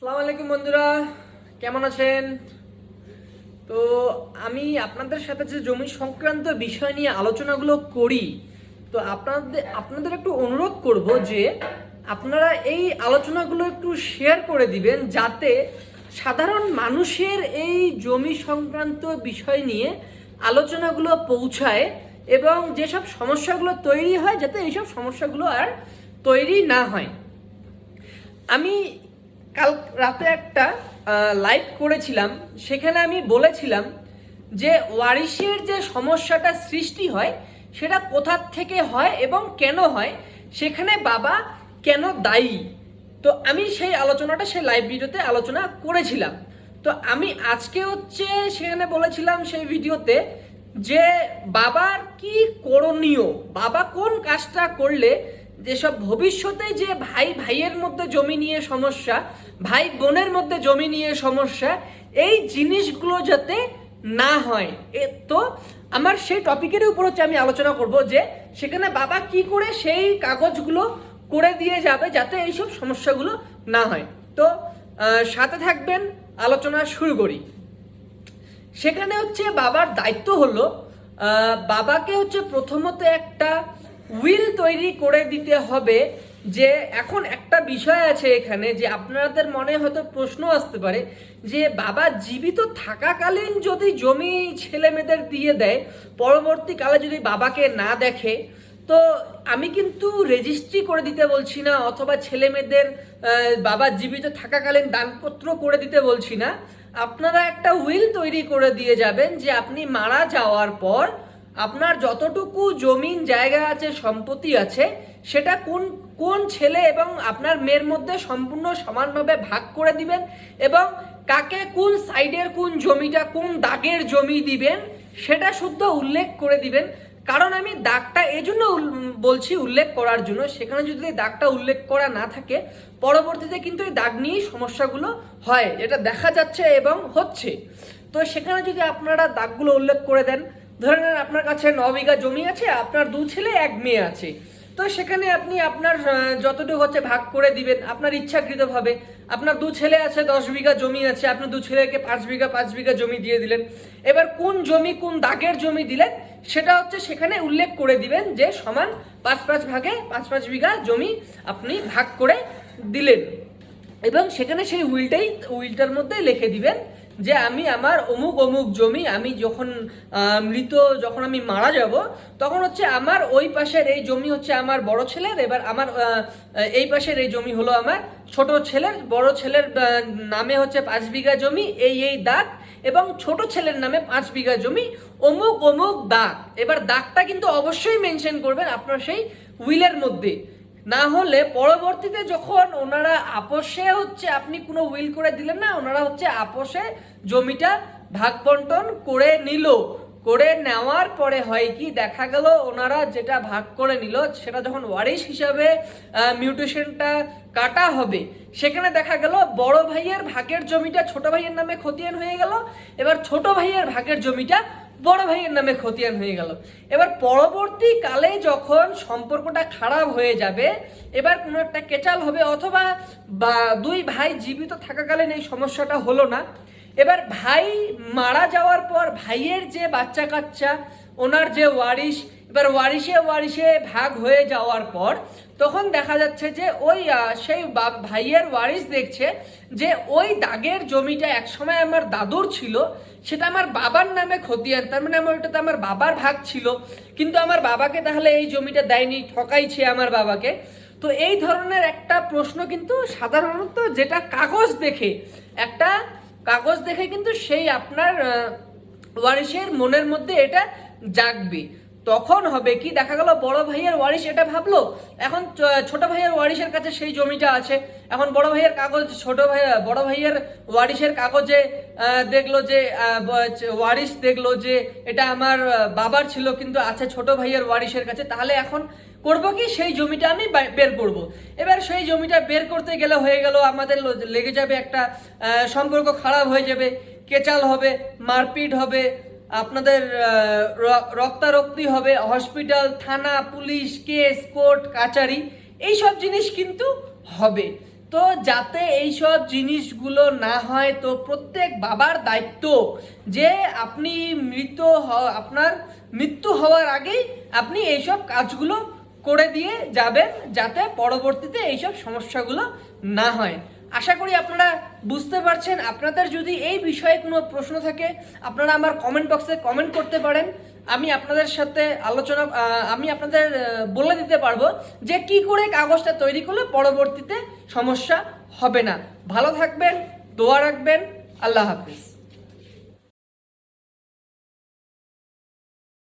আসসালামু আলাইকুম বন্ধুরা, কেমন আছেন? তো আমি আপনাদের সাথে যে জমি সংক্রান্ত বিষয় নিয়ে আলোচনাগুলো করি, তো আপনাদের আপনাদের একটু অনুরোধ করব যে আপনারা এই আলোচনাগুলো একটু শেয়ার করে দিবেন যাতে সাধারণ মানুষের এই জমি সংক্রান্ত বিষয় নিয়ে আলোচনাগুলো পৌঁছায় এবং যেসব সমস্যাগুলো তৈরি হয়, যাতে এইসব সমস্যাগুলো আর তৈরি না হয়। আমি কাল রাতে একটা লাইভ করেছিলাম। সেখানে আমি বলেছিলাম যে ওয়ারিশের যে সমস্যাটা সৃষ্টি হয়, সেটা কোথার থেকে হয় এবং কেন হয়, সেখানে বাবা কেন দায়ী? তো আমি সেই আলোচনাটা, সেই লাইভ ভিডিওতে আলোচনা করেছিলাম। তো আমি আজকে হচ্ছে সেখানে বলেছিলাম সেই ভিডিওতে যে বাবার কি করণীয়? বাবা কোন কাজটা করলে যেসব ভবিষ্যতে যে ভাই ভাইয়ের মধ্যে জমি নিয়ে সমস্যা, ভাই বোনের মধ্যে জমি নিয়ে সমস্যা, এই জিনিসগুলো যাতে না হয়। এ তো আমার সেই টপিকের উপর হচ্ছে আমি আলোচনা করব যে সেখানে বাবা কি করে সেই কাগজগুলো করে দিয়ে যাবে যাতে এইসব সমস্যাগুলো না হয়। তো সাথে থাকবেন, আলোচনা শুরু করি। সেখানে হচ্ছে বাবার দায়িত্ব হলো বাবাকে হচ্ছে প্রথমত একটা উইল তৈরি করে দিতে হবে যে এখন একটা বিষয় আছে এখানে যে আপনাদের মনে হয়তো প্রশ্ন আসতে পারে যে বাবা জীবিত থাকাকালীন যদি জমি ছেলে মেয়েদের দিয়ে দেয়, পরবর্তীকালে যদি বাবাকে না দেখে, তো আমি কিন্তু রেজিস্ট্রি করে দিতে বলছি না, অথবা ছেলে মেয়েদের বাবা জীবিত থাকাকালীন দানপত্র করে দিতে বলছি না। আপনারা একটা উইল তৈরি করে দিয়ে যাবেন যে আপনি মারা যাওয়ার পর আপনার যতটুকু জমিন, জায়গা আছে, সম্পত্তি আছে, সেটা কোন কোন ছেলে এবং আপনার মেয়ের মধ্যে সম্পূর্ণ সমানভাবে ভাগ করে দিবেন এবং কাকে কোন সাইডের কোন জমিটা, কোন দাগের জমি দিবেন, সেটা শুদ্ধ উল্লেখ করে দিবেন। কারণ আমি দাগটা এই জন্য বলছি উল্লেখ করার জন্য, সেখানে যদি দাগটা উল্লেখ করা না থাকে, পরবর্তীতে কিন্তু এই দাগ নিয়েই সমস্যাগুলো হয় এটা দেখা যাচ্ছে এবং হচ্ছে। তো সেখানে যদি আপনারা দাগগুলো উল্লেখ করে দেন ধরে আপনার কাছে ন বিঘা জমি আছে, আপনার দু ছেলে, এক মেয়ে আছে। তো সেখানে আপনি আপনার যতটুকু হচ্ছে ভাগ করে দিবেন, আপনার ইচ্ছাকৃতভাবে। আপনার দু ছেলে আছে, দশ বিঘা জমি আছে, আপনি দু ছেলেকে পাঁচ বিঘা পাঁচ বিঘা জমি দিয়ে দিলেন। এবার কোন জমি, কোন দাগের জমি দিলেন, সেটা হচ্ছে সেখানে উল্লেখ করে দিবেন যে সমান পাঁচ পাঁচ ভাগে পাঁচ পাঁচ বিঘা জমি আপনি ভাগ করে দিলেন। এবং সেখানে সেই উইলটাই, উইলটার মধ্যে লিখে দিবেন যে আমি আমার অমুক অমুক জমি, আমি যখন মৃত যখন আমি মারা যাব, তখন হচ্ছে আমার ওই পাশের এই জমি হচ্ছে আমার বড় ছেলের, এবার আমার এই পাশের এই জমি হলো আমার ছোট ছেলের, বড় ছেলের নামে হচ্ছে পাঁচ বিঘা জমি, এই এই দাগ, এবং ছোট ছেলের নামে পাঁচ বিঘা জমি, অমুক অমুক দাগ। এবার দাগটা কিন্তু অবশ্যই মেনশন করবেন আপনার সেই উইলের মধ্যে। না হলে পরবর্তীতে যখন ওনারা আপোষে হচ্ছে, আপনি কোনো উইল করে দিলেন না, ওনারা হচ্ছে আপোষে জমিটা ভাগ বন্টন করে নিল। করে নেওয়ার পরে হয় কি, দেখা গেল ওনারা যেটা ভাগ করে নিল, সেটা যখন ওয়ারিশ হিসাবে মিউটেশনটা কাটা হবে, সেখানে দেখা গেল বড় ভাইয়ের ভাগের জমিটা ছোট ভাইয়ের নামে খতিয়ান হয়ে গেল। এবার ছোট ভাইয়ের ভাগের জমিটা বড় ভাইয়ের নামে খতিয়ান হয়ে গেল। এবার পরবর্তীকালে যখন সম্পর্কটা খারাপ হয়ে যাবে, এবার কোনো একটা কেচাল হবে অথবা বা দুই ভাই জীবিত থাকাকালীন এই সমস্যাটা হলো না। এবার ভাই মারা যাওয়ার পর ভাইয়ের যে বাচ্চা কাচ্চা, ওনার যে ওয়ারিশ, এবার ওয়ারিশে ওয়ারিশে ভাগ হয়ে যাওয়ার পর তখন দেখা যাচ্ছে যে ওই সেই ভাইয়ের ওয়ারিশ দেখছে যে ওই দাগের জমিটা একসময় আমার দাদুর ছিল, সেটা আমার বাবার নামে খতিয়ান, তার মানে আমার ওইটাতে আমার বাবার ভাগ ছিল, কিন্তু আমার বাবাকে তাহলে এই জমিটা দেয়নি, ঠকাইছে আমার বাবাকে। তো এই ধরনের একটা প্রশ্ন কিন্তু সাধারণত যেটা কাগজ দেখে একটা কাগজ দেখে কিন্তু সেই আপনার ওয়ারিশের মনের মধ্যে এটা জাগবে। তখন হবে কি? দেখা গেল বড় ভাইয়ের ওয়ারিশ এটা ভাবলো, এখন ছোট ভাইয়ের ওয়ারিশের কাছে সেই জমিটা আছে। এখন বড় ভাইয়ের কাগজ, ছোট ভাই, বড় ভাইয়ের ওয়ারিশের কাগজে দেখল যে ওয়ারিশ দেখল যে, এটা আমার বাবার ছিল, কিন্তু আছে ছোট ভাইয়ের ওয়ারিশের কাছে। তাহলে এখন করব কি? সেই জমিটা আমি বের করব। এবার সেই জমিটা বের করতে গেলে হয়ে গেল, আমাদের লেগে যাবে একটা সম্পর্ক খারাপ হয়ে যাবে, কেচাল হবে, মারপিট হবে আপনাদের রক্তারক্তি হবে হসপিটাল, থানা, পুলিশ, কেস, কোর্ট, কাচারি এই সব জিনিস কিন্তু হবে। তো যাতে এইসব জিনিসগুলো না হয়, তো প্রত্যেক বাবার দায়িত্ব যে আপনি মৃত আপনার মৃত্যু হওয়ার আগেই আপনি এইসব কাজগুলো করে দিয়ে যাবেন, যাতে পরবর্তীতে এইসব সমস্যাগুলো না হয়। আশা করি আপনারা বুঝতে পারছেন। আপনাদের যদি এই বিষয়ে কোনো প্রশ্ন থাকে, আপনারা আমার কমেন্ট বক্সে কমেন্ট করতে পারেন। আমি আপনাদের সাথে আলোচনা আমি আপনাদের বলে দিতে পারব যে কি করে কাগজটা তৈরি করলে পরবর্তীতে সমস্যা হবে না। ভালো থাকবেন, দোয়া রাখবেন। আল্লাহ হাফিজ।